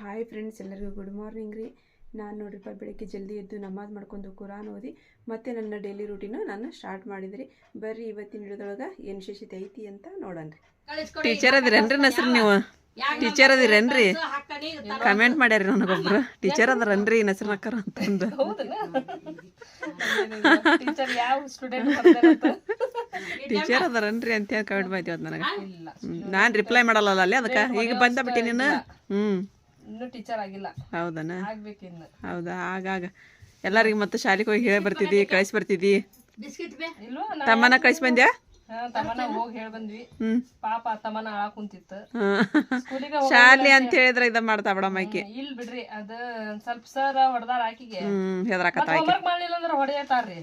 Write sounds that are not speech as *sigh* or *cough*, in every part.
Hi friends ಎಲ್ಲರಿಗೂ good morning ರೀ. ನಾನು ನೋಡ್ರಿಪ್ಪ ಬೆಳಗ್ಗೆ ಜಲ್ದಿ ಎದ್ದು ನಮಾಜ್ ಮಾಡ್ಕೊಂಡು ಕುರಾನ್ ಓದಿ ಮತ್ತು ನನ್ನ ಡೈಲಿ ರೂಟೀನು ನಾನು ಸ್ಟಾರ್ಟ್ ಮಾಡಿದ್ರಿ. ಬರ್ರಿ ಇವತ್ತಿನ ಹಿಡಿದೊಳಗೆ ಏನು ವಿಶೇಷತೆ ಐತಿ ಅಂತ ನೋಡೋಣ ಟೀಚರ್ ಅದಿರೇನ್ರಿ ಹೆಸ್ರು ನೀವು? ಟೀಚರ್ ಅದಿರೇನ್ರಿ? ಕಮೆಂಟ್ ಮಾಡ್ಯಾರಿ ನನಗೊಬ್ರು. ಟೀಚರ್ ಅದಾರನ್ರಿ ಹೆಸ್ರು ನಕ್ಕರ ಅಂತಂದು. ಟೀಚರ್ ಯಾವ ಸ್ಟೂಡೆಂಟ್ ಟೀಚರ್ ಅದಾರನ್ರಿ ಅಂತ ಹೇಳಿ ಕಮೆಂಟ್ ಮಾಡ್ತೀವಿ ಅದು ನನಗೆ. ಇಲ್ಲ. ನಾನು ರಿಪ್ಲೈ ಮಾಡಲ್ಲ ಅಲ್ಲಿ ಅದಕ್ಕೆ? ಈಗ ಬಂದ ಬಿಟ್ಟಿ ನೀನು? ಹ್ಞೂ ಇನ್ನು ಟೀಚರ್ ಆಗಿಲ್ಲ. ಹೌದನ? ಆಗ್ಬೇಕಿನ್ನು ಹೌದಾ? ಆಗಾಗ ಎಲ್ಲರಿಗೂ ಮತ್ತೆ ಶಾಲೆಗೆ ಹೋಗಿ ಹೇಳಿ ಬರ್ತಿದ್ದಿ ಕಳಿಸಿ ಬರ್ತಿದ್ದಿ? ತಮ್ಮನ ಕಳಿಸಿ ಬಂದ್ಯಾ? ಹಾ, ತಮ್ಮನ ಹೋಗಿ ಹೇಳಿ ಬಂದ್ವಿ. ಪಾಪ ತಮ್ಮನ ಆಳಾ ಕುಂತಿತ್ತು. ಶಾಲೆ ಅಂತ ಹೇಳಿದ್ರೆ ಇದ ಮಾಡ್ತಾ ಬಿಡಮ್ಮ ಆಕಿ. ಇಲ್ ಬಿಡ್ರಿ ಅದ ಸ್ವಲ್ಪ ಸರ್ ಹೊಡೆದಾರ ಆಕಿಗೆ. ಹ್ಮ್ ಹೆದರಾಕತ್ತ ಆಕಿ. ಅಂದ್ರೆ ಹೊಡೆಯತಾರ್ರಿ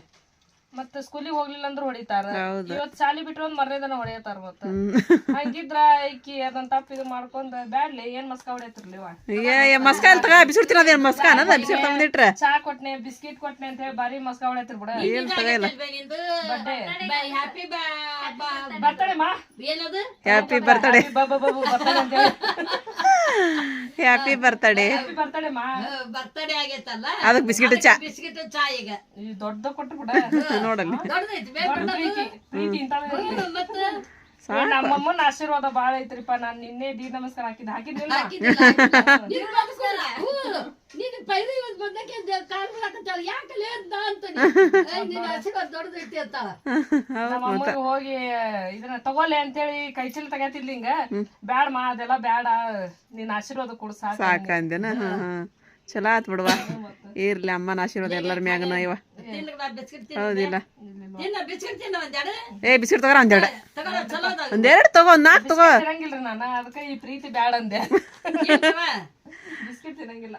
ಮತ್ತ ಸ್ಕೂಲಿಗೆ ಹೋಗ್ಲಿಲ್ಲ ಅಂದ್ರೆ ಹೊಡಿತಾರ. ಇವತ್ ಶಾಲಿ ಬಿಟ್ರು ಒಂದ್ ಮರ್ನೇದನ ಹೊಡೆಯತಾರ ಮತ್ತ. ಹಂಗಿದ್ರ ಐಕಿ ಅದನ್ ತಪ್ಪ ಇದು ಮಾಡ್ಕೊಂಡ್ ಬ್ಯಾಡ್ಲಿ ಏನ್ ಮಸ್ಕ ಹೊಡೆಯತಿರ್ಲಿವ ಏ ಮಸ್ಕ ಅಂತ ತಗ ಅದೇನ್ ಮಸ್ಕ ಅನ್ನದ? ಬಿಸಿಡ್ ತಂದಿಟ್ರೆ ಚಾ ಕೊಟ್ನೆ ಬಿಸ್ಕಿಟ್ ಕೊಟ್ನೆ ಅಂತ ಹೇಳಿ ಬಾರಿ ಮಸ್ಕ ಹೊಡೆಯತಿರ್ ಬಿಡ. ಏನು ತಗ ಇಲ್ಲ. ಬಡ್ಡೆ ಹ್ಯಾಪಿ ಬರ್ತಡೆ ಮಾ. ಏನದು? ಹ್ಯಾಪಿ ಬರ್ತಡೇ ಬಾಬು ಬಾಬು ಬರ್ತಡೇ ಅಂತ ಹೇಳಿ ಹ್ಯಾಪಿ ಬರ್ತಡೇ ಬರ್ತಡೆ ಮಾ. ಬರ್ತಡೇ ಆಗೈತಲ್ಲ? ಅದಕ್ಕೆ ಬಿಸ್ಕಿಟ್ ಚಾ. ಬಿಸ್ಕಿಟ್ ಚಾ ಈಗ. ದೊಡ್ಡ ಕೊಟ್ಟು ಬಿಡ *laughs* ನೋಡಲ್ಲಿ. ದೊಡ್ಡದೈತಿ ಪ್ರೀತಿ ಪ್ರೀತಿ ನಮ್ಮಮ್ಮನ ಆಶೀರ್ವಾದ ಬಾಳ ಐತ್ರಿಪ್ಪ. ನಾನ್ ನಿನ್ನೆ ದೀ ನಮಸ್ಕಾರ ಹಾಕಿದ್ ಹಾಕಿದ್ನಿಲ್ಲ ನೀನು ನಮಸ್ಕಾರ. ನೀನು ಪೈರು ಇವತ್ತು ಬಂದಕ್ಕೆ ಕಾಲ್ ಬಿಡಾಕತ್ತಾಳ ಯಾಕಲೆ ಅಂತ ಅಂತಾನೆ ನಿನ್ನ ಆಶೀರ್ವಾದ ದೊಡ್ಡದೈತಿ ಅಂತಾಳ. ನಮ್ಮ ಅಮ್ಮಗೆ ಹೋಗಿ ಇದನ್ನ ತಗೋಲೆ ಅಂತೇಳಿ ಕೈ ಚೀಲ ತಗತಿದ್ಲಿ ಹಿಂಗ. ಬ್ಯಾಡ ಮಾ ಅದೆಲ್ಲ ಬ್ಯಾಡ. ನಿನ್ನ ಆಶೀರ್ವಾದ ಕೊಡು ಸಾಕ. ಸಾಕಂದೇನ? ಚಲೋ ಆತ್ ಬಿಡುವ. ಇರ್ಲಿ ಅಮ್ಮನ ಆಶೀರ್ವಾದ ಎಲ್ಲರ ಮ್ಯಾಗನ ಇವ. ಹೌದಿಲ್ಲ. ಏ ಬಿಸ್ಕಿಟ್ ತಗೋರ ಒಂದೆರಡು. ಒಂದೆರಡು ತಗೋ ಒಂದ್ ನಾಲ್ಕು ತಗೋ. ತಿನ್ನಂಗಿಲ್ರಿ ನಾನು ಅದಕ್ಕೆ ಈ ಪ್ರೀತಿ ಬ್ಯಾಡ ಅಂದೆ? ಬಿಸ್ಕಿಟ್ ತಿನ್ನಂಗಿಲ್ಲ.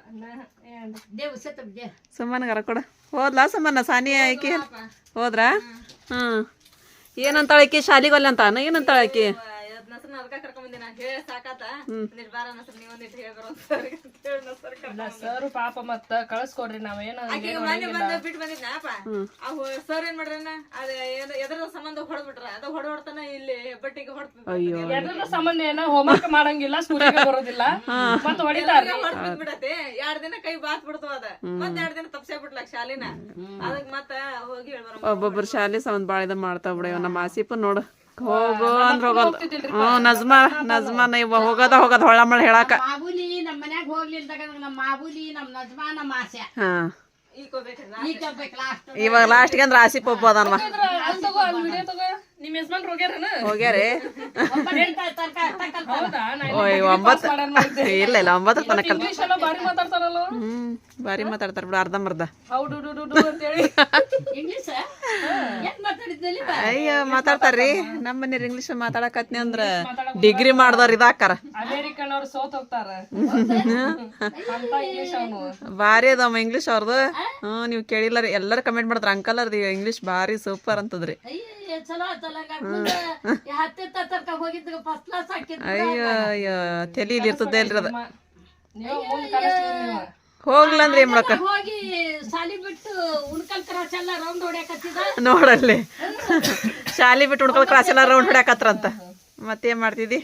ಸುಮ್ಮನ್ಗಾರ ಕೊಡ. ಹೋದ್ಲಾ ಸುಮ್ಮನ ಸಾನಿ ಆಕಿ? ಹೋದ್ರಾ? ಹ್ಮ್. ಏನಂತಾಳ ಆಕಿ? ಶಾಲಿಗೆ ಒಲ್ಲೆ ಅಂತ ಏನಂತಾಳ ಆಕಿ? ಇಲ್ಲ ಸರ್ ಪಾಪ ಮತ್ತ ಕಳ್ಸ್ಕೊಡ್ರಿ ನಾವೇನ ಬಿಟ್ಟು ಬಂದಿದ್ನಪ್ಪ ಅವ್ ಸರ್ ಏನ್ ಮಾಡ್ರಣ್ಣ ಅದ ಎದ್ರ ಸಂಬಂಧ ಹೊಡೆದ್ಬಿಟ್ರ ಅದ ಹೊಡೋಡ್ತಾನ ಇಲ್ಲಿ ಹೆಬ್ಬಟ್ಟಿಗೆ ಹೊಡ್ತ ಎದ್ರ ಸಂಬಂಧ ಏನ ಹೋಮ್ವರ್ಕ್ ಮಾಡಂಗಿಲ್ಲ ಸ್ಕೂಲಿಗೆ ಬರೋದಿಲ್ಲ. ಮತ್ತ ಎರಡ್ ದಿನ ಕೈ ಬಾತ್ ಬಿಡ್ತು ಅದ. ಮತ್ತೆ ಎರಡ್ ದಿನ ತಪ್ಸೇ ಬಿಡ್ಲಾ ಶಾಲಿನ. ಅದಕ್ ಮತ್ತ ಹೋಗಿ ಹೇಳ್ಬಾರ ಒಬ್ಬೊಬ್ರು ಶಾಲೆ ಸಂಬಂಧ ಬಾಳ ಇದ ಮಾಡ್ತಾವ ಬಿಡ ನಮ್ಮ ಆಸಿಪ ನೋಡು. ಹೋಗೋ ಅಂದ್ರ ಹೋಗಲ್ಲ ಹ್ಞೂ ನಜ್ಮಾ ನಜ್ಮಾ ಇವ ಹೋಗೋದ ಹೋಗೋದ ಹೇಳಾಕ. ಮಾಬೂಲಿ ನಮ್ಮ ಮನ್ಯಾಗ ಹೋಗ್ಲಿಲ್ದಾಗ ನಮ್ಮ ಮಾಬೂಲಿ ನಮ್ಮ ನಜ್ಮಾ ನಮ್ಮ ಆಸೆ. ಹಾ. ಈಕೋಬೇಕಲ್ಲ ಈಗ ಹೋಗ್ಬೇಕು ಲಾಸ್ಟ್ ಇವಾಗ ಲಾಸ್ಟ್ಗೆ ಅಂದ್ರೆ ಆಸಿ ಅದಾನವ ಹೋಗ್ಯಾರನ? ಹೋಗ್ಯಾರಿ. ಓಯ್ ಒಂಬತ್ತು ಇಲ್ಲ ಇಲ್ಲ ಒಂಬತ್ತು ತನಕ. ಹ್ಮ್. ಬಾರಿ ಹ್ಮ್ ಮಾತಾಡ್ತಾರ ಬಿಡು ಅರ್ಧಂಬರ್ಧ. ಅಯ್ಯ ಮಾತಾಡ್ತಾರ್ರಿ. ನಮ್ಮ ಮನೇರ್ ಇಂಗ್ಲಿಷ್ ಮಾತಾಡಕತ್ನಿ ಅಂದ್ರ ಡಿಗ್ರಿ ಮಾಡ್ದವ್ರ ಇದಾಕಾರ ಭಾರಿ ಅದಮ್ಮ ಇಂಗ್ಲೀಷ್ ಅವ್ರದ್ದು ಹ್ಞೂ ನೀವು ಕೇಳಿಲ್ಲ ರೀ. ಎಲ್ಲರೂ ಕಮೆಂಟ್ ಮಾಡ್ತಾರ. ಅಂಕಲ್ ಅವ್ರದ್ದು ಇಂಗ್ಲಿಷ್ ಭಾರಿ ಸೂಪರ್ ಅಂತದ್ರಿ. ಅಯ್ಯೋ ಅಯ್ಯೋ ಅಯ್ಯೋ ತಲೀಲಿ ಇರ್ತದೆ ಅಲ್ರಿ ಅದು ನೀವು ಮುಂದ್ ಕಲಿಸ್ತೀರಿ ನೀವು ಹೋಗ್ಲ ಅಂದ್ರೆ ಏನ್ ಮಾಡಕ ಹೋಗಿ ಶಾಲಿ ಬಿಟ್ಟು ಉಣ್ಕಲ್ ಕ್ರಾಸ್ ಎಲ್ಲ ರೌಂಡ್ ಹೊಡ್ಯಾಕತ್ತಿದ. ನೋಡಲ್ಲಿ. ಶಾಲಿ ಬಿಟ್ಟು ಉಣ್ಕಲ್ ಕ್ರಾಸ್ ಎಲ್ಲ ರೌಂಡ್ ಹೊಡ್ಯಾಕತ್ರಂತ ಮತ್ತೇನ್ ಮಾಡ್ತಿದ್ದಿ?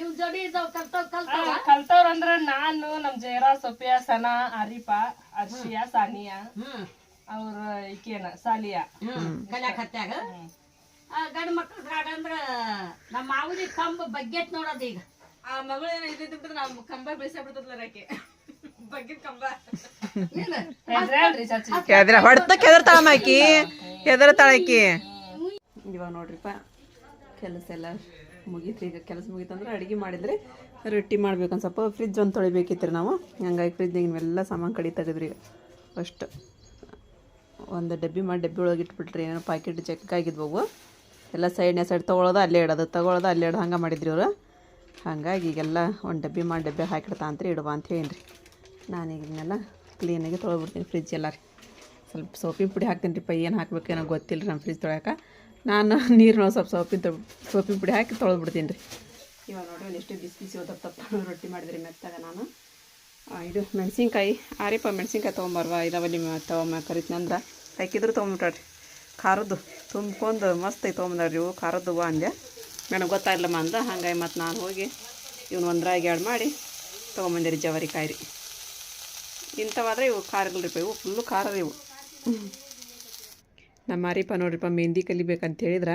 ಕಲ್ತವ್ರ ಅಂದ್ರ ನಾನು ನಮ್ ಜಯರಾ ಸೊಫಿಯಾ ಸನಾ ಅರಿಪಾ ಅರ್ಷಿಯಾ ಸಾನಿಯಾ ಹ್ಮ್. ಅವ್ರ ಈಕೇನ ಸಾಲಿಯಾ. ಹ್ಮ್. ಕಲ್ಯಾಕ್ ಹತ್ಯಾಗ? ಆ ಗಂಡ ಮಕ್ಳು ಗಾಡಂದ್ರ ನಮ್ಮ ಮಾವಿನ ಕಂಬ ಬಗ್ಗೆತ್ ನೋಡೋದು ಈಗ. ಆ ಮಗಳು ಏನ ನಮ್ ನಾವ್ ಕಂಬ ಬೆಳೆಸ ಬಿಡ್ತದ್ಲ ಕೆದ್ರ ಹೊಡ್ತ ಕೆದ್ರ ಆಕಿ. ಕೆದ್ರ ತಾಳಾಕಿ ಇವಾಗ ನೋಡ್ರಿಪ್ಪ ಕೆಲಸ ಎಲ್ಲ ಮುಗೀತ್ರಿ. ಈಗ ಕೆಲಸ ಮುಗೀತಂದ್ರೆ ಅಡುಗೆ ಮಾಡಿದ್ರೆ ರೊಟ್ಟಿ ಮಾಡ್ಬೇಕು ಒಂದು ಸ್ವಲ್ಪ. ಫ್ರಿಜ್ ಒಂದು ತೊಳಿಬೇಕಿತ್ತು ರೀ ನಾವು. ಹಂಗಾಗಿ ಫ್ರಿಜ್ನಾಗ ನೀವೆಲ್ಲ ಸಾಮಾನು ಕಡಿ ತೆಗೆದ್ರಿ ಈಗ. ಫಸ್ಟ್ ಒಂದು ಡಬ್ಬಿ ಮಾಡಿ ಡಬ್ಬಿ ಒಳಗೆ ಇಟ್ಬಿಟ್ರಿ. ಏನೋ ಪ್ಯಾಕೆಟ್ ಚೆಕ್ಕಾಗಿದ್ವು ಎಲ್ಲ ಸೈಡ್ನೇ ಸೈಡ್ ತೊಗೊಳೋದು ಅಲ್ಲೇ ಇಡೋದು. ತೊಗೊಳೋದು ಅಲ್ಲೇ ಇಡೋದು ಹಂಗೆ ಮಾಡಿದ್ರಿ ಇವರು. ಹಂಗಾಗಿ ಈಗೆಲ್ಲ ಒಂದು ಡಬ್ಬಿ ಮಾಡಿ ಡಬ್ಬಿ ಹಾಕಿಡ್ತಾ ಅಂತ ಇಡುವ ಅಂತ ಹೇಳಿ ನಾನೀಗ ಇದನ್ನೆಲ್ಲ ಕ್ಲೀನಾಗಿ ಬಿಡ್ತೀನಿ ಫ್ರಿಜ್ ಎಲ್ಲ ಸ್ವಲ್ಪ ಸೋಪಿನ ಪುಡಿ ಹಾಕ್ತೀನಿ ರೀ, ಪೈ ಏನು ಹಾಕ್ಬೇಕೇನೋ ಗೊತ್ತಿಲ್ಲ ನಮ್ಮ ಫ್ರಿಜ್ ತೊಳೆಯೋಕೆ. ನಾನು ನೀರು ಸ್ವಲ್ಪ ಸೋಪಿನ ತೊಳ್, ಸೋಪಿನ ಪುಡಿ ಹಾಕಿ ತೊಳೆದ್ಬಿಡ್ತೀನಿ ರೀ. ಇವಾಗ ನೋಡಿ ಎಷ್ಟು ಬಿಸಿ ಬಿಸಿ ಓದಪ್ಪ ತಪ್ಪ ರೊಟ್ಟಿ ಮಾಡಿದ್ರಿ ಮೆತ್ತಾಗ ನಾನು. ಇದು ಮೆಣಸಿನ್ಕಾಯಿ ಆರಿಪ ಮೆಣಸಿನ್ಕಾಯಿ ತೊಗೊಂಬರ್ವ ಇದಾವಲ್ಲಿ ತೊಗೊಂಬ, ಕರಿತೀನಿ ಅಂದ್ರೆ. ಹಾಕಿದ್ರು ತೊಗೊಂಬಿಟ್ರಿ ಖಾರದ್ದು ತುಂಬ್ಕೊಂಡು ಮಸ್ತ್ ಐತೆ ತೊಗೊಂಬಂದ್ರಿ ಇವು, ಖಾರದ್ದು ಅಂದೆ ನನಗೆ ಗೊತ್ತಾಗಿಲ್ಲಮ್ಮ ಅಂದ ಹಾಗಾಗಿ ಮತ್ತು ನಾನು ಹೋಗಿ ಇವನು ಒಂದ್ರಾಗಿ ಎರಡು ಮಾಡಿ ತೊಗೊಂಬಂದಿರಿ ಜವರಿಕಾಯಿ ರೀ. ಇಂಥವಾದ್ರೆ ಇವು ಖಾರಗಳಿರಪ್ಪ ಇವು ಫುಲ್ಲು ಖಾರ ರೀ ಇವು. ನಮ್ಮ ಮಾರಿಪ್ಪ ನೋಡ್ರಿಪ್ಪ ಮೆಹಂದಿ ಕಲಿಬೇಕಂತ ಹೇಳಿದ್ರೆ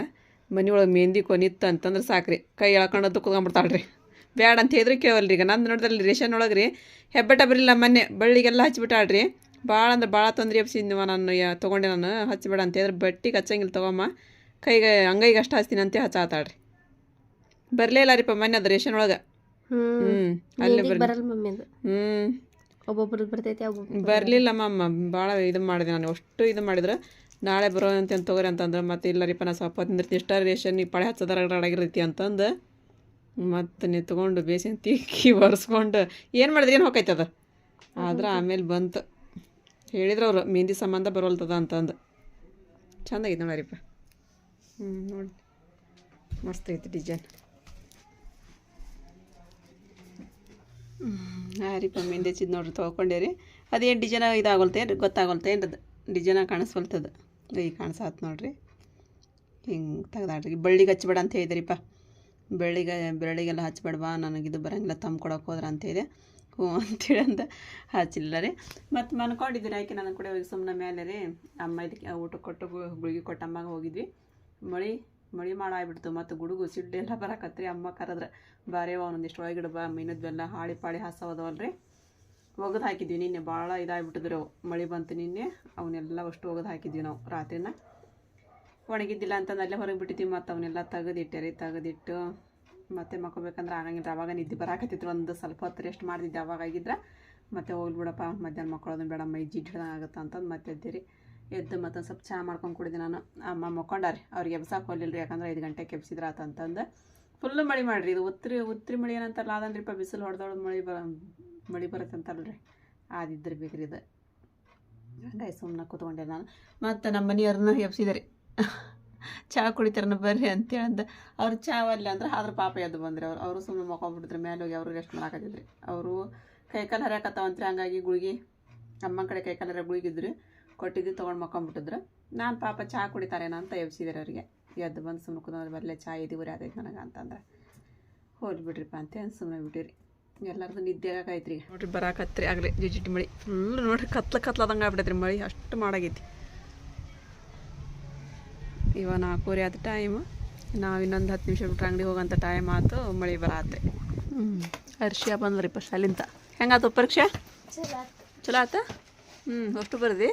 ಮನೆಯೊಳಗೆ ಮೆಹಂದಿ ಕೊನಿತ್ತು ಅಂತಂದ್ರೆ ಸಾಕ್ರಿ. ಕೈ ಎಳ್ಕೊಂಡದ್ದು ಕುತ್ಕೊಂಡ್ಬಿಡ್ತಾಳ್ರಿ. ಬ್ಯಾಡ ಅಂತ ಹೇಳಿದ್ರೆ ಕೇಳಲ್ರಿ ಈಗ ನಂದು ನೋಡಿದ್ರಲ್ಲಿ ರೇಷನ್ ಒಳಗೆ ರೀ ಹೆಬ್ಬೆಟ್ಟ ಬರಲಿಲ್ಲ ಮೊನ್ನೆ. ಬಳ್ಳಿಗೆಲ್ಲ ಹಚ್ಬಿಟ್ಟಾಳ್ರಿ. ಭಾಳ ಅಂದ್ರೆ ಭಾಳ ತೊಂದರೆ ಎಬ್ಸಿದ್ನಿವ ನಾನು ತೊಗೊಂಡೆ ನಾನು ಹಚ್ಬೇಡ ಅಂತ ಹೇಳಿದ್ರೆ ಬಟ್ಟಿಗೆ ಹಚ್ಚಂಗಿಲ್ಲ ತೊಗೊಮ್ಮ. ಕೈಗೆ ಅಂಗೈಗೆ ಅಷ್ಟು ಹಚ್ತೀನಿ ಅಂತ ಹಚ್ಚಾತಾಳ್ರಿ. ಬರಲೇ ಇಲ್ಲ ರೀಪ್ಪ ಮೊನ್ನೆ ಅದು ರೇಷನ್ ಒಳಗೆ. ಹ್ಞೂ ಅಲ್ಲಿ ಬರ್ ಬರಲ್ಲ ಹ್ಞೂ ಒಬ್ಬೊಬ್ರದ್ದು ಬರ್ತೈತಿ ಬರಲಿಲ್ಲ ಮಮ್ಮ ಭಾಳ ಇದು ಮಾಡಿದೆ ನಾನು, ಅಷ್ಟು ಇದು ಮಾಡಿದ್ರೆ ನಾಳೆ ಬರೋ ಅಂತ ತಗೋರಿ ಅಂತಂದ್ರೆ, ಮತ್ತೆ ಇಲ್ಲ ರೀಪ ನಾ ಸ್ವಲ್ಪ ತಿಂದಿರ್ತೀನಿ ಇಷ್ಟ ರೇಷನ್ ಈ ಪಳೆ ಹಚ್ಚೋದ್ರ ಆಗಿರ್ತೈತಿ ಅಂತಂದು, ಮತ್ತೆ ನೀವು ತೊಗೊಂಡು ಬೇಸಿನ ತಿಕ್ಕಿ *laughs* ಒರೆಸ್ಕೊಂಡು, ಏನು ಮಾಡಿದ್ರೆ, ಏನು ಹೋಗೈತದ ಆದ್ರೆ ಆಮೇಲೆ ಬಂತು. ಹೇಳಿದ್ರು ಅವರು, ಮೆಹಂದಿ ಸಂಬಂಧ ಬರೋಲ್ತದ ಅಂತಂದು. ಚಂದಾಗಿದೆ ನೋಡ್ರಿಪ್ಪ ಹ್ಞೂ ನೋಡಿ. ಮಸ್ತ್ ಐತಿ ಡಿಸೈನ್ ಹಾಂ ರೀ ಮೆಹಂದಿ ಹಚ್ಚಿದ್ ನೋಡ್ರಿ ತೊಗೊಂಡೆ ರೀ ಅದೇನು ಡಿಸೈನ್ ಇದಾಗಲ್ತೆ ಗೊತ್ತಾಗಲ್ತೆ ಅದು? ಡಿಸೈನ ಕಾಣಿಸ್ವಲ್ತದ ಈಗ ಕಾಣಿಸತ್ ನೋಡ್ರಿ. ಹಿಂಗೆ ತೆಗ್ದಾಡ್ರಿ. ಬಳ್ಳಿಗೆ ಹಚ್ಬೇಡ ಅಂತ ಹೇಳಿದ್ರಿಪ್ಪ ಬೆಳ್ಳಿಗೆ, ಬೆಳ್ಳಿಗೆಲ್ಲ ಹಚ್ಬೇಡವಾ ನನಗಿದು ಬರೋಂಗಿಲ್ಲ ತಮ್ಮ ಹೋದ್ರ ಅಂತ ಹೇಳಿದೆ. ಹ್ಞೂ ಅಂತೇಳಿ ಅಂತ ಹಚ್ಚಿಲ್ಲ ರೀ. ಮತ್ತು ಮನ್ಕೊಂಡಿದ್ದೀರಿ ಆಯ್ಕೆ ನನ್ನ ಕೂಡ ಸುಮ್ಮನೆ ಮೇಲೆ ರೀ. ಅಮ್ಮ ಇದಕ್ಕೆ ಊಟ ಕೊಟ್ಟು, ಗುಳಿಗೆ ಕೊಟ್ಟಮ್ಮಗೆ ಹೋಗಿದ್ವಿ. ಮಳೆ? ಮಳೆ ಮಾಡಾಗ್ಬಿಡ್ತು ಮತ್ತು ಗುಡುಗು ಸಿಡ್ಡೆಲ್ಲ ಬರಕತ್ರಿ. ಅಮ್ಮ ಕರೆದ್ರೆ ಬಾರೇವ ಒಂದೊಂದಿಷ್ಟು ಒಳಗಿಡ ಬಾ. ಮೀನದ್ವೆಲ್ಲ ಹಾಳಿ ಪಾಳಿ ಹಾಸವದವಲ್ರಿ. ಒಗೆದು ಹಾಕಿದ್ವಿ ನಿನ್ನೆ. ಭಾಳ ಇದಾಗ್ಬಿಟ್ಟಿದ್ರು ಅವು. ಮಳೆ ಬಂತು ನಿನ್ನೆ. ಅವನ್ನೆಲ್ಲ ಅಷ್ಟು ಒಗೆದು ಹಾಕಿದ್ವಿ ನಾವು ರಾತ್ರಿನ. ಒಣಗಿದ್ದಿಲ್ಲ ಅಂತಂದು ಅಲ್ಲೇ ಹೊರಗೆ ಬಿಟ್ಟಿದ್ವಿ. ಮತ್ತು ಅವನ್ನೆಲ್ಲ ತೆಗೆದಿಟ್ಟೆ ರೀ. ತೆಗೆದಿಟ್ಟು ಮತ್ತೆ ಮಕ್ಕೋಬೇಕಂದ್ರೆ ಆಗಂಗಿಲ್ಲ ಅವಾಗ ನಿದ್ದೆ ಬರಾಕತ್ತಿತ್ತು ಒಂದು ಸ್ವಲ್ಪ ಹೊತ್ತು ರೆಸ್ಟ್ ಮಾಡ್ತಿದ್ದೆ. ಅವಾಗ ಆಗಿದ್ರೆ ಮತ್ತೆ ಹೋಗ್ಲಿ ಬಿಡಪ್ಪ. ಮಧ್ಯಾಹ್ನ ಮಕ್ಕಳೋದನ್ನ ಬೇಡ ಮೈ ಜಿಡ್ ಹಿಡ್ದಂಗೆ ಆಗುತ್ತೆ ಅಂತಂದು ಮತ್ತೆ ಎದ್ದಿರಿ ಎದ್ದು ಮತ್ತೊಂದು ಸ್ವಲ್ಪ ಚಹಾ ಮಾಡ್ಕೊಂಡು ಕುಡಿದೆ ನಾನು. ಅಮ್ಮ ಮಕ್ಕೊಂಡಾರೆ. ಅವ್ರಿಗೆ ಎಬ್ಸಕ್ಕೆ ಹೋಗ್ಲಿಲ್ಲ ಯಾಕಂದ್ರೆ ಐದು ಗಂಟೆಗೆ ಎಬ್ಸಿದ್ರ ಆತಂತಂದು ಫುಲ್ಲು ಮಳೆ ಮಾಡಿರಿ, ಇದು ಉತ್ರಿ ಉತ್ರಿ ಮಳೆ ಏನಂತಾರಲ್ಲ ಅದನ್ರಿಪ್ಪ ಬಿಸಿಲು ಹೊಡೆದೊಳದು ಮಳೆ ಬರ, ಮಳೆ ಬರುತ್ತೆ ರೀ ಆದಿದ್ರೆ ಬೇಕ್ರಿ ಇದು. ಹಂಗಾಗಿ ಸುಮ್ಮನೆ ಕೂತ್ಕೊಂಡೆ ನಾನು. ಮತ್ತು ನಮ್ಮ ಮನೆಯವ್ರನ್ನ ಎಬ್ಸಿದಾರೆ. ಚಹಾ ಕುಡಿತಾರನ ಬರ್ರಿ ಅಂತೇಳಿ ಅಂದ ಅವ್ರು ಚಹಾ ಅಲ್ಲ ಅಂದ್ರೆ ಅದ್ರ ಪಾಪ ಎದ್ದು ಬಂದ್ರಿ ಅವ್ರು. ಅವರು ಸುಮ್ಮನೆ ಮಕ್ಕೊಂಡ್ಬಿಟ್ಟಿದ್ರು ಮೇಲೆ ಹೋಗಿ ಅವರು ರೆಸ್ಟ್ ಮಾಡಾಕತ್ತಿದ್ರಿ ಅವರು ಕೈಕಾಲು ಹರಿಯಾಕತ್ತಾವಂತ್ರಿ, ಹಂಗಾಗಿ ಗುಳಿಗೆ. ಅಮ್ಮನ ಕಡೆ ಕೈಕಾಲು ಹರಿಯ ಗುಳಿಗಿದ್ರು ಕೊಟ್ಟಿದ್ದು ತೊಗೊಂಡು ಮಕ್ಕೊಂಬಿಟ್ಟಿದ್ರು. ನಾನು ಪಾಪ ಚಹಾ ಕುಡಿತಾರೇನೋ ಅಂತ ಎಬ್ಸಿದಾರೆ ಅವರಿಗೆ. ಎದ್ದು ಬಂದು ಸುಮ್ಮನೆ ಕೂತ್ರೆ ಬರಲೇ ಚಹಾ ಊರಿ ಅದೈತೆ ನನಗೆ ಅಂತಂದ್ರೆ. ಹೋಗಿ ಬಿಡ್ರಿಪ್ಪ ಅಂತ ಸುಮ್ಮನೆ ಬಿಟ್ಟಿರಿ ಎಲ್ಲರದು ನಿದ್ದೆ ಆಗೈತ್ರಿ ನೋಡ್ರಿ ಬರಾಕತ್ರಿ ಆಗಲಿ ಜಿಜಿಟ್ಟು ಮಳಿ. ಫುಲ್ ನೋಡ್ರಿ ಕತ್ಲ ಕತ್ಲಾದಂಗೆ ಆಗ್ಬಿಡತ್ರಿ ಮಳಿ. ಅಷ್ಟು ಮಾಡಾಗೈತಿ. ಇವ ನಾಲ್ಕೂವರೆ ಆದ ಟೈಮ್ ನಾವು ಇನ್ನೊಂದು ಹತ್ತು ನಿಮಿಷ ಬಿಟ್ಟರೆ ಅಂಗಡಿ ಹೋಗೋಂಥ ಟೈಮ್ ಆಯ್ತು ಮಳೆ ಬರತ್ತೆ ಹ್ಞೂ ಬಂದ್ರಿ ಬಂದ್ರಿಪ್ಪ ಶಾಲಿಂತ. ಹೆಂಗಾತು ಪರೀಕ್ಷೆ? ಚಲೋ ಆತ? ಹ್ಞೂ ಅಷ್ಟು ಬರ್ದಿ?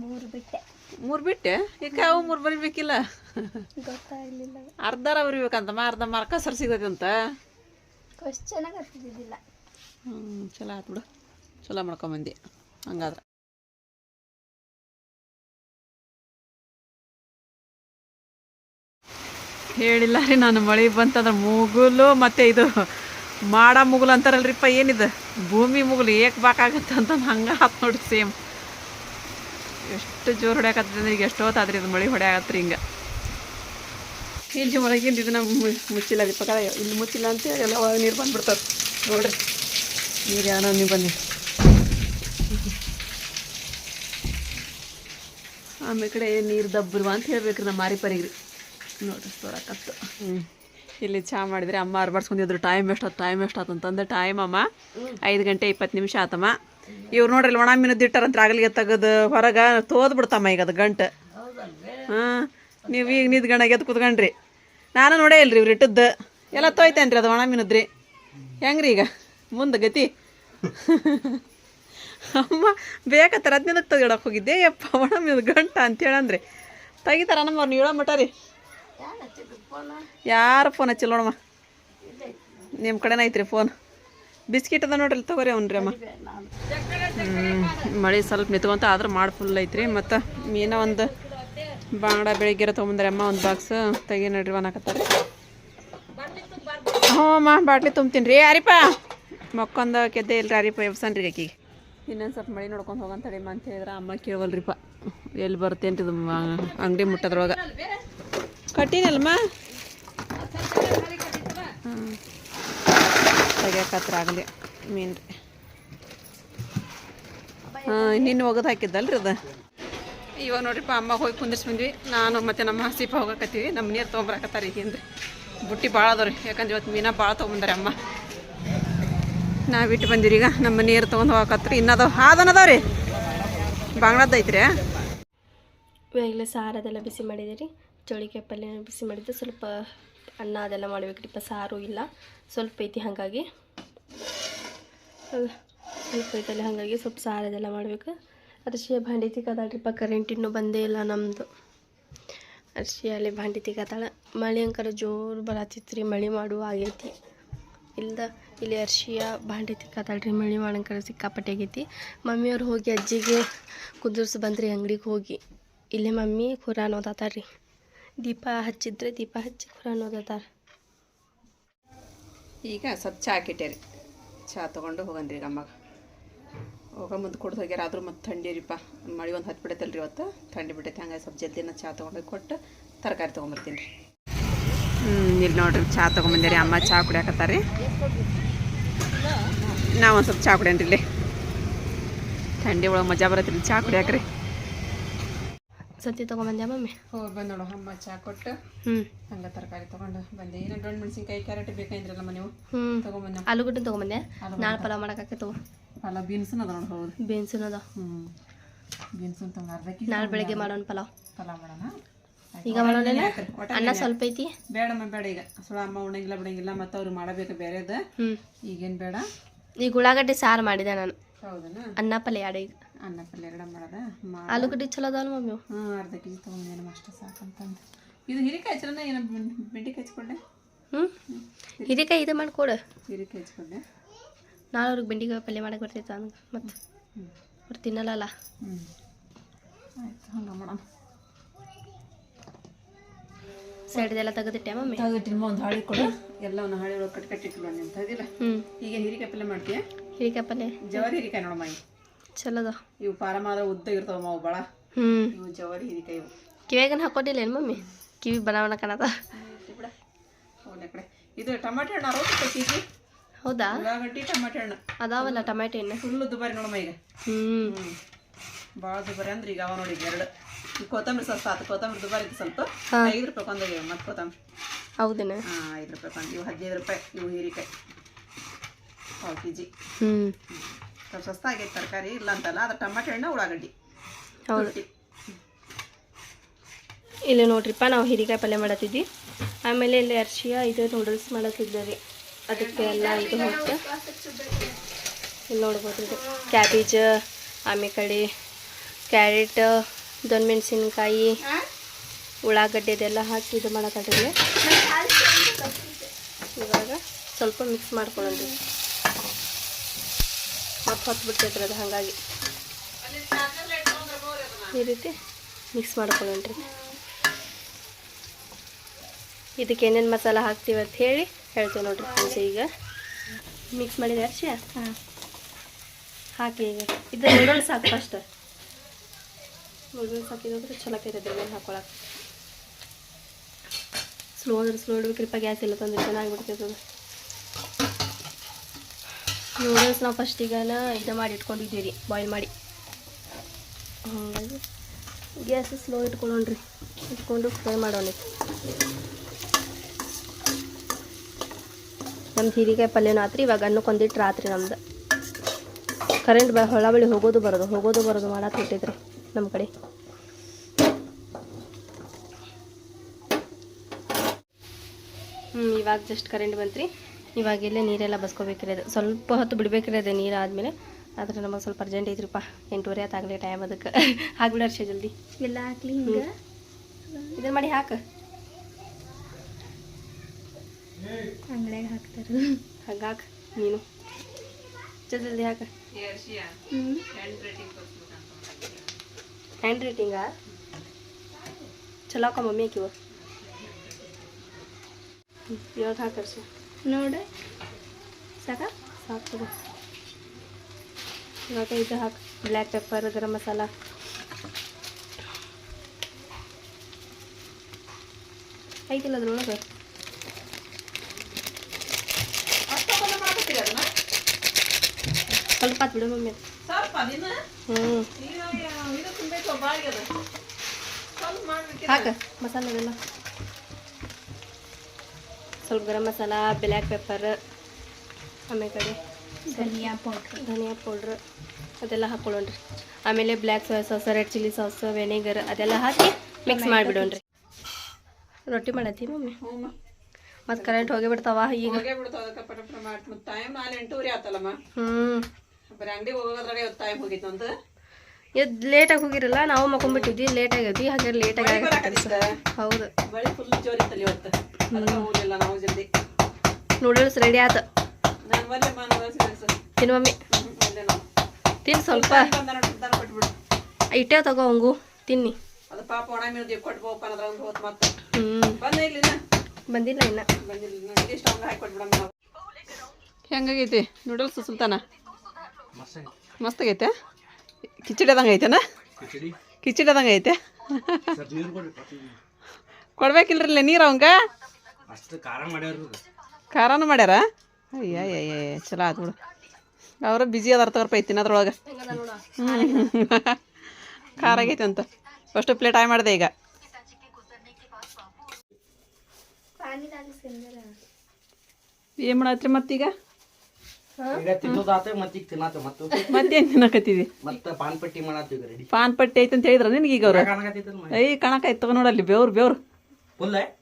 ಮೂರು ಬಿಟ್ಟೆ. ಮೂರು ಬಿಟ್ಟೆ? ಈಗ ಅವು ಮೂರು ಬರಿಬೇಕಿಲ್ಲ? ಗೊತ್ತಾಗ್ಲಿಲ್ಲ ಅರ್ಧರ ಬರಿಬೇಕಂತಮ್ಮ ಅರ್ಧ ಮಾರ್ಕ ಸರ್ ಸಿಗತ್ತೆ ಅಂತ ಕ್ವಶನ್ ಗೊತ್ತಿದ್ದಿಲ್ಲ ಹ್ಞೂ ಚಲೋ ಆತು ಬಿಡು. ಚಲೋ ಮಾಡ್ಕೊಂಬಂದಿ. ಹಂಗಾದ್ರೆ. ಹೇಳಿಲ್ಲ ರೀ ನಾನು ಮಳೆ ಬಂತಂದ್ರೆ ಮುಗುಲು ಮತ್ತು ಇದು ಮಾಡ ಮುಗುಲು ಅಂತಾರಲ್ರಿಪ್ಪ ಏನಿದು? ಭೂಮಿ ಮುಗುಲು ಏಕ್ ಬಾಕಾಗತ್ತೆ ಅಂತ ಹಂಗೆ ಆತು ನೋಡಿ ಸೇಮ್ ಎಷ್ಟು ಜೋರು ಹೊಡ್ಯಾಕತ್ತಂದ್ರೆ ಈಗ ಎಷ್ಟೊತ್ತಾದ್ರಿ ಇದು ಮಳೆ ಹೊಡ್ಯಾಕತ್ರಿ ಹಿಂಗೆ. ಇಲ್ಲಿ ಒಳಗಿಂದ ಇದನ್ನ ಮುಚ್ಚಿಲ್ಲ ರೀ ಪಕ್ಕ ಇಲ್ಲಿ ಮುಚ್ಚಿಲ್ಲ ಅಂತ ಎಲ್ಲ ಒಳಗೆ ನೀರು ಬಂದ್ಬಿಡ್ತಾರೆ ನೋಡ್ರಿ. ನೀರು ಯಾರೋ ನೀವು ಬನ್ನಿ ಆಮೇಲೆ ಕಡೆ ನೀರು ದಬ್ಬರು ಅಂತ ಹೇಳ್ಬೇಕ್ರಿ ನಮ್ಮ ಮಾರಿ ಪರಿಗೆ ನೋಡ್ರಿ ತೋರಕತ್ತು ಹ್ಞೂ ಇಲ್ಲಿ ಚಹಾ ಮಾಡಿದ್ರೆ ಅಮ್ಮ ಅರ್ಬಾಡ್ಸ್ಕೊಂಡಿದ್ರು ಟೈಮ್ ಎಷ್ಟು ಟೈಮ್ ಎಷ್ಟು ಆತಂತಂದ್ರೆ ಟೈಮ್ ಅಮ್ಮ, ಐದು ಗಂಟೆ ಇಪ್ಪತ್ತು ನಿಮಿಷ ಆತಮ್ಮ. ಇವ್ರು ನೋಡ್ರಿ ಒಣ ಮೀನು ದಿಟ್ಟಾರಂತ ಆಗಲಿಗೆ ತೆಗೆದು ಹೊರಗೆ ತೋದ್ ಬಿಡ್ತಮ್ಮ ಈಗ ಅದು ಗಂಟು. ಹಾಂ, ನೀವು ಈಗ ನಿದ್ ಗಣಗೆ ಎದ್ದು ಕುತ್ಕೊಂಡ್ರಿ. ನಾನು ನೋಡೇ ಇಲ್ರಿ ಇವ್ರು ಇಟ್ಟದ್ದು. ಎಲ್ಲ ತೊಯ್ತೇನ್ರಿ ಅದು ಒಣ ಮೀನದ್ರಿ ಹೆಂಗ್ರಿ ಈಗ? ಮುಂದೆ ಗತಿ. ಅಮ್ಮ ಬೇಕತ್ತರ ಹದಿನೈದಕ್ಕೆ ತೆಗಿಡಕ್ಕೆ ಹೋಗಿದ್ದೆ? ಯಪ್ಪ ಒಣ ಮೀನು ಗಂಟ ಅಂತೇಳಂದ್ರೆ. ತೆಗಿತಾರ ನಮ್ಮ ಅವ್ರು ಹೇಳೋ ಮಟ ರೀ. ಯಾರು ಫೋನ್ ಹಚ್ಚಿಲ್ಲ ನೋಡಮ್ಮ? ನಿಮ್ಮ ಕಡೆನ ಐತ್ರಿ ಫೋನ್ ಬಿಸ್ಕಿಟ್ ಅದ ನೋಡ್ರಿ ತಗೋರಿ ಅವನ್ರಿ ಅಮ್ಮ. ಮಳೆ ಸ್ವಲ್ಪ ನಿಂತ ಆದ್ರೆ ಮಾಡಿ ಫುಲ್ ಐತ್ರಿ. ಮತ್ತು ಮೀನ ಒಂದು ಬಾಂಗಡ ಬೆಳಿಗ್ಗೆ ತೊಗೊಂಬಂದ್ರಿ ಅಮ್ಮ ಒಂದು ಬಾಕ್ಸ್ ತೆಗಿ ನಡ್ರಿ ಅನ್ನಕತ್ತಾರೆ ಹ್ಞೂ ಅಮ್ಮ, ಬಾಟ್ಲಿ ತುಂಬ್ತೀನಿ ರೀ. ಯಾರಿಪ್ಪ ಮಕ್ಕೊಂದ ಕೆದ್ದೆ ಇಲ್ರಿ ಯಾರಿಪ್ಪ ಎಬ್ಸನ್ರಿ ಆಕಿಗೆ. ಇನ್ನೊಂದು ಸ್ವಲ್ಪ ಮಳೆ ನೋಡ್ಕೊಂಡು ಹೋಗಂತ ಅಮ್ಮ ಅಂತ ಹೇಳಿದ್ರೆ ಅಮ್ಮ ಕೇಳವಲ್ರಿಪ್ಪ ಎಲ್ಲಿ ಬರ್ತೇನ್ರಿ ಇದು ಅಂಗಡಿ ಮುಟ್ಟದ್ರೊಳಗೆ. ಕಟ್ಟಿನಲ್ಮ್ಮ ಹ್ಞೂ ತೆಗಿಯಕತ್ರ ಆಗಲಿ ಮೀನು ರೀ ಹಾಂ ನಿನ್ನೆ ಒಗದು ಹಾಕಿದ್ದಲ್ರಿ ಅದು? ಇವಾಗ ನೋಡ್ರಿಪ್ಪ ಅಮ್ಮ ಹೋಗಿ ಕುಂದಿರ್ಸಿ ಬಂದ್ವಿ. ನಾನು ಮತ್ತು ನಮ್ಮ ಹಸಿಪ ಹೋಗಕತ್ತೀವಿ. ನಮ್ಮ ನೀರು ತೊಗೊಂಬರಕತ್ತಾರೆ ಈಗಿಂದ ಬುಟ್ಟಿ ಭಾಳ ಅದಾವ ರೀ ಯಾಕಂದ್ರೆ ಇವತ್ತು ಮೀನ ಭಾಳ ತೊಗೊಂಬಂದಾರೆ ಅಮ್ಮ. ನಾವು ಬಿಟ್ಟು ಬಂದಿರಿ ಈಗ. ನಮ್ಮ ನೀರು ತೊಗೊಂಡು ಹೋಗಕತ್ರಿ. ಇನ್ನದ ಹಾದನದಾವ ರೀ ಬಾಂಗ್ಲಾದ ಐತ್ರಿ. ಇವಾಗಲೇ ಸಾರು ಅದೆಲ್ಲ ಬಿಸಿ ಮಾಡಿದೆ ಚೌಳಿಕಾಯಿ ಪಲ್ಯ ಬಿಸಿ ಮಾಡಿದ್ದು ಸ್ವಲ್ಪ ಅನ್ನ ಅದೆಲ್ಲ ಮಾಡ್ಬೇಕ್ರಿಪ್ಪ ಸಾರು ಇಲ್ಲ. ಸ್ವಲ್ಪ ಐತಿ ಹಾಗಾಗಿ. ಸ್ವಲ್ಪ ಐತಲ್ಲ ಹಾಗಾಗಿ ಸ್ವಲ್ಪ ಸಾರು ಅದೆಲ್ಲ ಮಾಡಬೇಕು. ಅರ್ಶಿಯ ಭಾಂಡಿ ತಿಕ್ಕದಾಳ್ರಿಪ್ಪ ಕರೆಂಟ್ ಇನ್ನೂ ಬಂದೇ ಇಲ್ಲ ನಮ್ಮದು ಅರ್ಶಿಯ ಅಲ್ಲಿ ಭಾಂಡಿ ತಿಕ್ಕತಾಳ. ಮಳೆ ಅಂಕರ ಜೋರು ಬರತ್ತಿತ್ತು ಮಳೆ ಮಾಡು ಆಗೈತಿ. ಇಲ್ದ ಇಲ್ಲಿ ಅರ್ಶಿಯ ಭಾಂಡಿ ತಿಕ್ಕತಾಳ್ರಿ ಮಳೆ ಮಾಡಂಕರ ಸಿಕ್ಕಾಪಟ್ಟೆ ಆಗೈತಿ. ಮಮ್ಮಿಯವ್ರು ಹೋಗಿ ಅಜ್ಜಿಗೆ ಕುದುರ್ಸಿ ಬಂದ್ರಿ ಅಂಗಡಿಗೆ ಹೋಗಿ. ಇಲ್ಲೇ ಮಮ್ಮಿ, ಖುರಾನ್ ಓದಾತಾರ್ರಿ ದೀಪ ಹಚ್ಚಿದ್ರೆ ದೀಪ ಹಚ್ಚಿ ಖುರಾನ್ ಓದತಾರ. ಈಗ ಸ್ವಲ್ಪ ಚಾ ಹಾಕಿಟ್ಟೇರಿ. ಚಾ ತೊಗೊಂಡು ಹೋಗನ್ರಿ ಈಗ ಅಮ್ಮಗೆ. ಹೋಗ ಮುಂದೆ ಕುಡ್ದು ಹೋಗ್ಯಾರ ಆದರೂ ಮತ್ತೆ ಥಂಡಿ ರೀಪ ಮಳೆ ಒಂದು ಹತ್ತು ರೀ ಇವತ್ತು. ಥಂಡಿ ಬಿಟ್ಟೈತೆ ಹಂಗಾಗಿ ಸ್ವಲ್ಪ ಜಲ್ದಿನ ಚಾ ತೊಗೊಂಡೋಗಿ ಕೊಟ್ಟು ತರಕಾರಿ ತೊಗೊಂಬರ್ತೀನಿ. ರೀ ಹ್ಞೂ ಇಲ್ಲಿ ನೋಡ್ರಿ ಚಾ ತೊಗೊಂಬಂದಿರಿ. ಅಮ್ಮ ಚಾ ಕುಡಿಯಾಕತ್ತಾರ. ರೀ ನಾವು ಒಂದು ಸ್ವಲ್ಪ ಚಾ ಕುಡಿಯನ್ರಿ ಇಲ್ಲಿ. ಥಂಡಿ ಒಳಗೆ ಮಜಾ ಬರತ್ರಿ ಚಾ ಕುಡಿಯಾಕ್ರಿ. ಸತಿ ತೊಗೊಂಬಂದ್ಯಾ ಮಮ್ಮಿ. ಹೋಗಿ ಬಂದು ನೋಡು ಅಮ್ಮ ಚಾ ಕೊಟ್ಟು ಹ್ಞೂ ಹಂಗೆ ತರಕಾರಿ ತೊಗೊಂಡು ಬಂದೆ. ಏನು ದೊಡ್ಡ ಮೆಣಸಿನ್ಕಾಯಿ ಕ್ಯಾರೆಟ್ ಬೇಕಾಗಿದ್ರಲ್ಲ ನೀವು ಹ್ಞೂ ಬಂದೆ ಆಲೂಗಡ್ಡೆ ತೊಗೊಂಬಂದೆ. ನಾಳೆ ಪಲಾವ್ ಮಾಡೋಕ್ಕಾಕತ್ತವು ಪಲಾವ್ ಬೀನ್ಸನ್ ಅದ ನೋಡಿ ಹೌದು. ಬೀನ್ಸ್ ಅದ ಹ್ಞೂ ಬೀನ್ಸ್ ಅಂತ ಅರ್ಧ ಕೆ ನಾಳೆ ಬೆಳಗ್ಗೆ ಮಾಡೋಣ ಪಲಾವ್. ಪಲಾವ್ ಮಾಡೋಣ ಈಗ ಮಾಡೋಣ ಅನ್ನ ಸ್ವಲ್ಪ ಐತಿ. ಬೇಡಮ್ಮ ಬೇಡ ಈಗ. ಸುಳ ಅಮ್ಮ ಉಣಂಗಿಲ್ಲ ಬಿಡಂಗಿಲ್ಲ ಮತ್ತೆ ಅವ್ರು ಮಾಡಬೇಕು ಬೇರೆದು. ಈಗೇನು ಬೇಡ? ಈಗ ಉಳ್ಳಾಗಡ್ಡೆ ಸಾರು ಮಾಡಿದೆ ನಾನು. ಹೌದನ? ಅನ್ನ ಪಲ್ಯ ಎರಡು ಈಗ. ಅನ್ನ ಪಲ್ಯ ಎರಡ ಮಾಡದ? ಆಲೂಗಡ್ಡೆ ಚಲೋ ಅದಾವಲ್ಲ ಮಮ್ಮಿ? ಹಾಂ ಅರ್ಧ ಕೆಜಿ ಜಿ ತೊಗೊಂಡೇನು ಅಷ್ಟು ಸಾಕಂತಂದು. ಇದು ಹಿರಿಕಾಯಿ ಹಚ್ಚಲ ಏನು ಬೆಂಡಿಕಾಯಿ ಹಚ್ಕೊಂಡೆ ಹ್ಞೂ ಹಿರಿಕಾಯಿ ಇದು ಮಾಡ್ಕೊಡು ಹಿರಿಕಾಯಿ ಹಚ್ಕೊಂಡೆ ನಾಳೆ ಅವ್ರಿಗೆ ಬೆಂಡಿಕಾಯಿ ಪಲ್ಯ ಮಾಡಕ್ಕೆ ಬರ್ತೈತೆ ಹಂಗೆ ಮತ್ತೆ ಅವ್ರು ತಿನ್ನಲ್ಲ ಹ್ಞೂ ಆಯ್ತು ಹಂಗ ಮಾಡೋಣ. ಸೈಡ್ದೆಲ್ಲ ತೆಗೆದಿಟ್ಟೆ ಮಮ್ಮಿ? ತೆಗೆದಿಟ್ಟಿನ ಒಂದು ಹಾಳಿ ಕೊಡು. ಎಲ್ಲವನ್ನ ಹಾಳಿ ಒಳಗೆ ಕಟ್ ಕಟ್ಟಿಟ್ಬಿಡೋಣ ಅಂತ ಇದಿಲ್ಲ ಹ್ಞೂ ಈಗ ಹಿರಿಕಾಯಿ ಪಲ್ಯ ಮಾಡ್ತೀಯ? ಹಿರಿಕಾಯಿ ಪಲ್ಯ. ಜವಾರಿ ಹಿರಿಕಾಯಿ ನೋಡಮ್ಮ ಇವು. ಚಲೋ ಅದ ಇವು ಪಾರಮಾರ ಉದ್ದ ಇರ್ತಾವ ಅವು ಭಾಳ ಹ್ಞೂ ಇವು ಜವಾರಿ ಹಿರಿಕಾಯಿ ಇವು. ಕಿವಿಯಾಗನ ಹಾಕೊಂಡಿಲ್ಲ ಏನು ಮಮ್ಮಿ? ಕಿವಿ ಬಣ ಕಣದ. ಇದು ಟಮಾಟೆ ಹಣ್ಣು ಅರವತ್ತು ಕೆ ಜಿ ಹೌದಾ? ಉಳ್ಳಾಗಡ್ಡಿ ಟಮಾಟೆ ಹಣ್ಣು. ಅದಾವಲ್ಲ ಟಮಾಟೆ ಹಣ್ಣು? ಫುಲ್ಲು ದುಬಾರಿ ನೋಡಮ್ಮ ಈಗ. ಹ್ಞೂ ಭಾಳ ದುಬಾರಿ ಅಂದ್ರೆ ಈಗ ಅವ ನೋಡಿ ಎರಡು. ಈ ಕೊತ್ತಂಬರಿ ಸ್ವಲ್ಪ ಆತು ಕೊತ್ತಂಬರಿ ದುಬಾರಿ ಇತ್ತು ಸ್ವಲ್ಪ. ಐದು ರೂಪಾಯಿ ಕೊಂದೋಗ್ಯಾವ ಮತ್ತು ಕೊತ್ತಂಬರಿ. ಹೌದೇನ? ಹಾಂ ಐದು ರೂಪಾಯಿ ಕೊಂದು ಇವು ಹದಿನೈದು ರೂಪಾಯಿ. ಇವು ಹೀರಿಕಾಯಿ. ಪಾವು ಕೆ ಜಿ ಹ್ಞೂ ಸ್ವಲ್ಪ ಸಸ್ತ ಆಗೈತೆ ತರಕಾರಿ ಇಲ್ಲ ಅಂತಲ್ಲ ಅದು ಟಮಾಟೆ ಹಣ್ಣು ಉಳ್ಳಾಗಡ್ಡಿ. ಹೌದು. ಇಲ್ಲಿ ನೋಡ್ರಿಪ್ಪ ನಾವು ಹಿರಿಕಾಯಿ ಪಲ್ಯ ಮಾಡತ್ತಿದ್ವಿ. ಆಮೇಲೆ ಇಲ್ಲಿ ಅರ್ಶಿಯ ಇದು ನೂಡಲ್ಸ್ ಮಾಡತ್ತಿದ್ದೀವಿ ಅದಕ್ಕೆ ಎಲ್ಲ ಇದು ಹೋಗ್ತಾ ಇಲ್ಲಿ ನೋಡ್ಬೋದು ಇದು ಕ್ಯಾಬೇಜ್ ಆಮೇಲೆ ಕಡೆ ಕ್ಯಾರೆಟ್ ದೊಣ್ಣೆ ಮೆಣಸಿನ್ಕಾಯಿ ಉಳ್ಳಾಗಡ್ಡೆ ಇದೆಲ್ಲ ಹಾಕಿ ಇದು ಮಾಡೋಕ್ಕಾಗಿದೆ ಇವಾಗ ಸ್ವಲ್ಪ ಮಿಕ್ಸ್ ಮಾಡ್ಕೊಳ್ಳೋಣ. ಮತ್ತು ಹೊತ್ತು ಬಿಡ್ತೈತ್ರಿ ಅದು ಹಾಗಾಗಿ. ಈ ರೀತಿ ಮಿಕ್ಸ್ ಮಾಡ್ಕೊಳ್ಳೋಣ್ರಿ. ಇದಕ್ಕೆ ಏನೇನು ಮಸಾಲ ಹಾಕ್ತೀವಿ ಅಂತ ಹೇಳಿ ಹೇಳ್ತೇವೆ ನೋಡ್ರಿ ಫ್ರೆಂಡ್ಸ್ ಈಗ. ಮಿಕ್ಸ್ ಮಾಡಿದೆ ಅರ್ಶಿ? ಹಾಂ. ಹಾಕಿ ಈಗ. ಇದು ನೂಡಲ್ಸ್ ಹಾಕಿ ಫಸ್ಟ್ ನೂಡಲ್ಸ್ ಹಾಕಿದ್ರೆ ಚಲೋ ಆಕೈತೆ ಮೇಲೆ ಹಾಕೊಳಕ್ಕೆ ಸ್ಲೋ ಅಂದ್ರೆ ಸ್ಲೋ ಇಡ್ಬೇಕ್ರಿಪ್ಪ ಗ್ಯಾಸ್ ಇಲ್ಲ ತಂದ್ರೆ ಚೆನ್ನಾಗಿಬಿಡ್ತೈತೆ ಅದು. ನೂಡಲ್ಸ್ ನಾವು ಫಸ್ಟ್ ಈಗ ಇದು ಮಾಡಿ ಇಟ್ಕೊಂಡಿದ್ದೀವಿ ರೀ ಬಾಯ್ಲ್ ಮಾಡಿ. ಹಾಗಾಗಿ ಗ್ಯಾಸ್ ಸ್ಲೋ ಇಟ್ಕೊಳ್ಳೋಣ್ರಿ. ಇಟ್ಕೊಂಡು ಫ್ರೈ ಮಾಡೋಣ. ನಮ್ದು ಹೀರಿಕಾಯಿ ಪಲ್ಯನೂ ಆತ್ರಿ, ಇವಾಗ ಅನ್ನಕ್ಕೊಂದಿಟ್ಟು ರಾತ್ರಿ ನಮ್ದು. ಕರೆಂಟ್ ಬ ಹೊಳ ಬಳಿ ಹೋಗೋದು ಬರೋದು ಹೋಗೋದು ಬರೋದು ಮಾಡಕ್ಕೆ ಬಿಟ್ಟಿದ್ರಿ ನಮ್ಮ ಕಡೆ. ಹ್ಞೂ ಇವಾಗ ಜಸ್ಟ್ ಕರೆಂಟ್ ಬಂತ್ರಿ. ಇವಾಗೆಲ್ಲ ನೀರೆಲ್ಲ ಬಸ್ಕೋಬೇಕ್ರಿ ಅದು. ಸ್ವಲ್ಪ ಹೊತ್ತು ಬಿಡ್ಬೇಕ್ರಿ ಅದು ನೀರು ಆದಮೇಲೆ. ಆದ್ರೆ ನಮಗೆ ಸ್ವಲ್ಪ ಅರ್ಜೆಂಟ್ ಐತ್ರಿಪ್ಪ. ಎಂಟೂವರೆ ಆತಾಗಲಿ ಟೈಮ್ ಅದಕ್ಕೆ. *laughs* ಹಾಕ್ಬಿಡರ್ಷೆ ಜಲ್ದಿ. ಎಲ್ಲ ಹಾಕ್ಲಿ ಇದನ್ನು ಮಾಡಿ ಹಾಕು. ಅಂಗಡಿಯಾಗ ಹಾಕ್ತಾರೆ. ಹಂಗೆ ಹಾಕು ನೀನು. ಜಲ್ದಿ ಜಲ್ದಿ ಹಾಕ. ಹ್ಯಾಂಡ್ ರೈಟಿಂಗಾ ಚಲೋ ಅಕ್ಕ ಮಮ್ಮಿ ಹಾಕಿವ ಇವಾಗ ಹಾಕರ್ಸು ನೋಡು. ಸಾಕ? ಸಾಕು ಇವಾಗ ಇದು ಹಾಕಿ ಬ್ಲ್ಯಾಕ್ ಪೆಪ್ಪರ್ ಗರಂ ಮಸಾಲ. ಐತಿಲ್ಲ ಅದ್ರೊಳಗೆ? ಸ್ವಲ್ಪ ಬಿಡು ಮಮ್ಮಿ. ಹ್ಞೂ ಹಾಕ ಮಸಾಲ ಅದೆಲ್ಲ ಸ್ವಲ್ಪ ಗರಂ ಮಸಾಲ ಬ್ಲ್ಯಾಕ್ ಪೆಪ್ಪರ್ ಆಮೇಲೆ ಕಡೆ ಧನಿಯಾ ಪೌಡ್ರ್ ಧನಿಯಾ ಪೌಡ್ರ್ ಅದೆಲ್ಲ ಹಾಕ್ಕೊಳ್ಳೋಣ್ರಿ ಆಮೇಲೆ black soya sauce red chilli sauce vinegar ಅದೆಲ್ಲ ಹಾಕಿ ಮಿಕ್ಸ್ ಮಾಡಿಬಿಡೋಣ್ರಿ. ರೊಟ್ಟಿ ಮಾಡತ್ತಿ ಮಮ್ಮಿ? ಮತ್ತು ಕರೆಂಟ್ ಹೋಗಿ ಬಿಡ್ತಾವ ಈಗ? ಲೇಟ್ ಆಗಿ ಟೈಮ್ ನಾಳೆ ಎಂಟೂವರೆ ಆತಲ್ಲಮ್ಮ. ಹ್ಞೂ ಬರೀ ಅಂಗಡಿ ಹೋಗೋದ್ರಾಗೆ ಟೈಮ್ ಹೋಗಿತ್ತು ಅಂತ ಎದ್ದು ಲೇಟಾಗಿ ಹೋಗಿರಲ್ಲ ನಾವು ಮಕ್ಕೊಂಡ್ಬಿಟ್ಟಿದ್ವಿ ಲೇಟ್ ಆಗೈತಿ ಹಾಗೆ ಲೇಟಾಗಿ ಹೌದು. ನೂಡಲ್ಸ್ ರೆಡಿ ಆತ. ತಿನ್ನು ಮಮ್ಮಿ. ತಿನ್ ಸ್ವಲ್ಪ. ಇಟ್ಟೆ ತಗೋ ಹಂಗು. ತಿನ್ನಿ. ಅದು ಪಾಪ ಒಣ ಮೀನು ಕೊಟ್ಬೋಪ್ಪ ಅನ್ನೋದ್ರ ಒಂದು ಹೋತ್ ಮತ್ತೆ. ಹ್ಞೂ ಬಂದ ಇಲ್ಲಿನ? ಬಂದಿಲ್ಲ ಇನ್ನ. ಹೆಂಗಾಗೈತಿ? ನೂಡಲ್ಸ್ ಸುಲ್ತಾನ? ಮಸ್ತ್ ಆಗೈತೆ ಕಿಚಡಿ ಅದಂಗೆ ಐತೆನ? ಕಿಚಡಿ ಅದಂಗೆ ಐತೆ? ಕೊಡ್ಬೇಕಿಲ್ರಲ್ಲ ನೀರು ಅವಂಗ? ಅಷ್ಟು ಖಾರ ಮಾಡ್ಯಾರ ಖಾರನೂ ಮಾಡ್ಯಾರ? ಅಯ್ಯ ಅಯ್ಯ ಚಲೋ ಆತು ಬಿಡು. ಅವ್ರ ಬಿಜಿ ಅದಾರ ತಗೋರ್ಪ ಐತಿ ಅದ್ರೊಳಗೆ ಖಾರ ಆಗೈತೆ ಅಂತ. ಫಸ್ಟ್ ಪ್ಲೇಟ್ ಆಯ್ ಮಾಡಿದೆ ಈಗ. ಏನು ಮಾಡತ್ರಿ ಮತ್ತೀಗ? ಮತ್ತೇನು ತಿನ್ನಕತ್ತಿದಿ ಮತ್ತೆ ಪಾನ್ ಪಟ್ಟಿ ಐತೆ ಅಂತ ಹೇಳಿದ್ರ ನಿನಗೆ ಈಗ ಅವ್ರು ಐ ಕಣಕ್ ತಗೋ ನೋಡಲ್ಲಿ ಬೆವ್ರು ಬೆವ್ರು.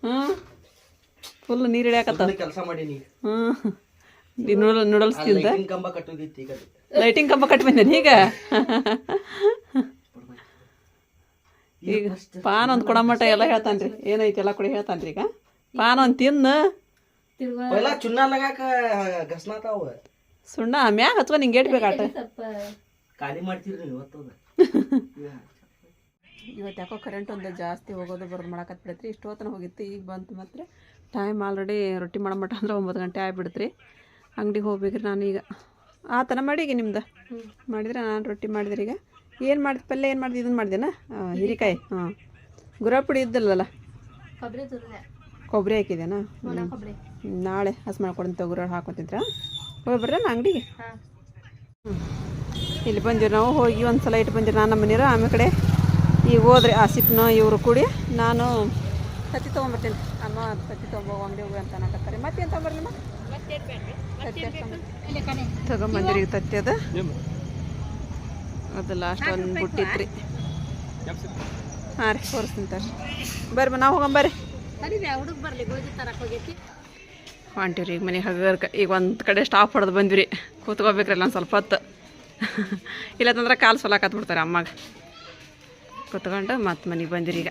ಹ್ಮ್. ಹ್ಞೂ ಫುಲ್ ನೀರು ಇಳಿಯಾಕತ್ತಾವ ಕೆಲಸ ಮಾಡೀನಿ ಹ್ಞೂ ನೂಡಲ್ ನೂಡಲ್ಸ್ ತಿಂದ? ಲೈಟಿಂಗ್ ಕಂಬ ಕಟ್ಟೋದಿತ್ತು ಈಗ ಅದು. ಲೈಟಿಂಗ್ ಕಂಬ ಕಟ್ ಬಂದೇನೆ ಈಗ? ಈಗ ಪಾನ್ ಒಂದು ಕೊಡಮಟ ಎಲ್ಲ ಹೇಳ್ತಾನ್ರಿ. ಏನೈತಿ ಎಲ್ಲ ಕೂಡ ಹೇಳ್ತಾನ್ರಿ ಈಗ? ಪಾನ್ ಒಂದು ತಿನ್ನು ಚುನ್ನ ಲಗಾಕ ಗಸ್ನಾತಾವ ಸುಣ್ಣ ಮ್ಯಾಗ ಅಥವಾ ನಿಂಗೆ ಏಟ್ ಬೇಕಾಟ ಖಾಲಿ ಮಾಡ್ತೀರಿ ನೀವು ಇವತ್ತದ ಇವತ್ತು ಯಾಕೋ ಕರೆಂಟ್ ಒಂದು ಜಾಸ್ತಿ ಹೋಗೋದು ಬರೋದು ಮಾಡಕತ್ ಬಿಡತ್ರಿ ಇಷ್ಟು ಹೊತ್ತನ ಹೋಗಿತ್ತು ಈಗ ಬಂತು ಮಾತ್ರ. ಟೈಮ್ ಆಲ್ರೆಡಿ ರೊಟ್ಟಿ ಮಾಡೋ ಮಟ್ಟ ಅಂದ್ರೆ ಒಂಬತ್ತು ಗಂಟೆ ಆಗ್ಬಿಡ್ತ್ರಿ. ಅಂಗಡಿಗೆ ಹೋಗ್ಬೇಕ್ರಿ ನಾನು ಈಗ. ಥರ ಮಾಡಿ ಈಗ ನಿಮ್ದು. ಮಾಡಿದ್ರೆ ನಾನು ರೊಟ್ಟಿ ಮಾಡಿದ್ರೆ ಈಗ. ಏನು ಮಾಡಿದ ಪಲ್ಯ ಏನು ಮಾಡಿದೆ ಇದನ್ನು ಮಾಡಿದೆನಾ ಹಿರಿಕಾಯಿ. ಹಾಂ. ಗುರ ಪುಡಿ ಇದ್ದಲ್ಲಲ್ಲ? ಕೊಬ್ಬರಿ ಹಾಕಿದೇನಾ ನಾಳೆ ಹಸು ಮಾಡ್ಕೊಡಂತ ಗುರ ಹಾಕೊತಿದ್ರ. ಹೋಗಿ ನಾ ಅಂಗಡಿಗೆ. ಹ್ಞೂ ಇಲ್ಲಿ ಬಂದಿರಿ ನಾವು ಹೋಗಿ ಒಂದು ಸಲ ಇಟ್ಟು ಬಂದಿರಿ ನಾನು ನಮ್ಮ ಮನೆಯವರು. ಆಮೇಲೆ ಕಡೆ ಈಗ ಆ ಆಸಿಫ್ನು ಇವರು ಕೂಡಿ ನಾನು ತತ್ತಿ ತೊಗೊಂಬರ್ತೀನಿ. ಅಮ್ಮ ತತ್ತಿ ತೊಗೊಂಬೋ ಅಂಗಡಿ ಹೋಗಿ ಅಂತ ಅನ್ನಕತ್ತಾರೆ. ಮತ್ತೇನು ತೊಗೊಂಬರ್ಲಿಮ್ಮ ತಗೊಂಬಂದಿರಿ ಈಗ ತತ್ತಿ ಅದ. ಅದು ಲಾಸ್ಟ್ ಒಂದು ಬಿಟ್ಟಿತ್ರಿ. ಹಾಂ ರೀ ತೋರಿಸ್ತೀನಿ ತರ್ರಿ. ಬರ್ರಿ ನಾವು ಹೋಗಂಬರ್ರಿ ಹುಡುಗ ಬರ್ಲಿ ಗೋಧಿ ತರಕ್ ಹೋಗೈತಿ ಹೊಂಟಿವ್ರಿ ಈಗ ಮನೆ ಹಗರ್ಕ ಈಗ ಒಂದು ಕಡೆ ಸ್ಟಾಪ್ ಹೊಡೆದು ಬಂದ್ವಿ ಕೂತ್ಕೋಬೇಕ್ರಲ್ಲ ಒಂದು ಸ್ವಲ್ಪ ಹೊತ್ತು. ಇಲ್ಲಂತಂದ್ರೆ ಕಾಲು ಸೊಲಾಕತ್ಬಿಡ್ತಾರೆ ಅಮ್ಮಗೆ. ಕೂತ್ಕೊಂಡು ಮತ್ತೆ ಮನೆಗೆ ಬಂದಿರಿ ಈಗ.